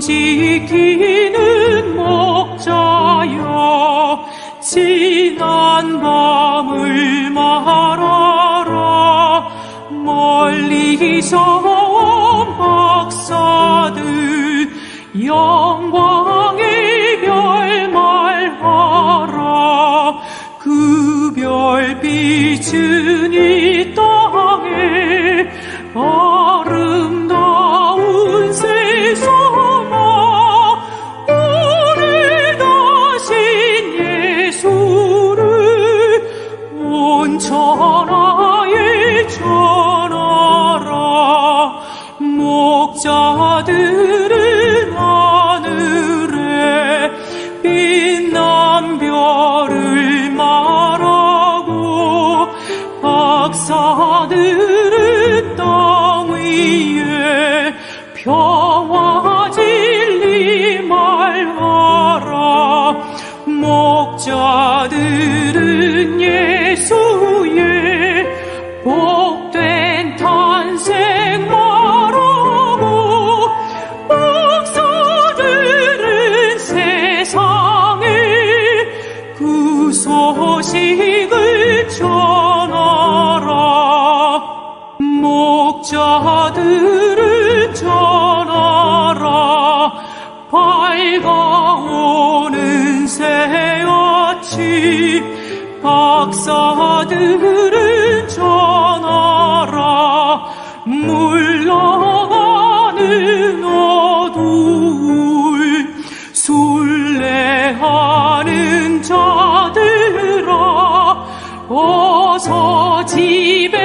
지키는 목자여 지난 밤을 말하라. 멀리서 온 박사들 영광의 별 말하라. 그 별빛은 이땅 온 천하에 전하라. 목자들은 하늘에 빛난 별을 말하고 박사들은 땅 위에 평화 진리 말하라. 목자들 소식을 전하라. 목자들은 전하라. 밝아오는 새아치 박사들은 전하라. 물러가는 어두울 순례하 어서 집에